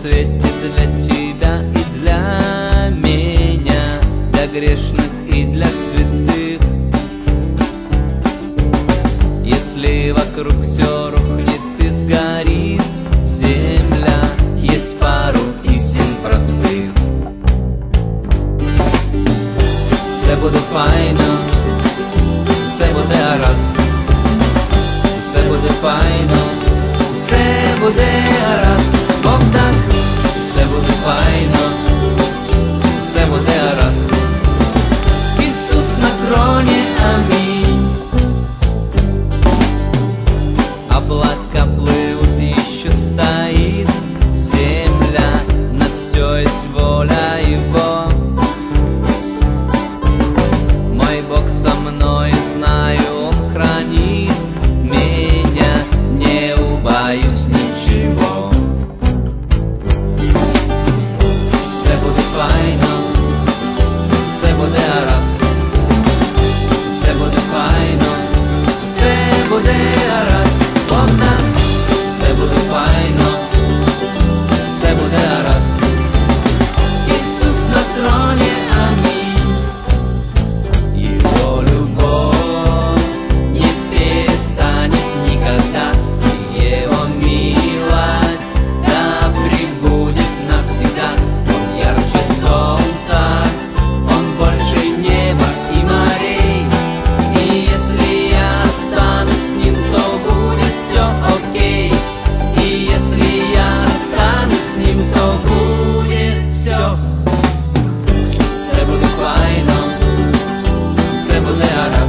свете для тебя и для меня, для грешных и для святых. Если вокруг все рухнет и сгорит земля, есть пару истин простых. Все буде файно, все буде гаразд, Ronnie sereno se Learn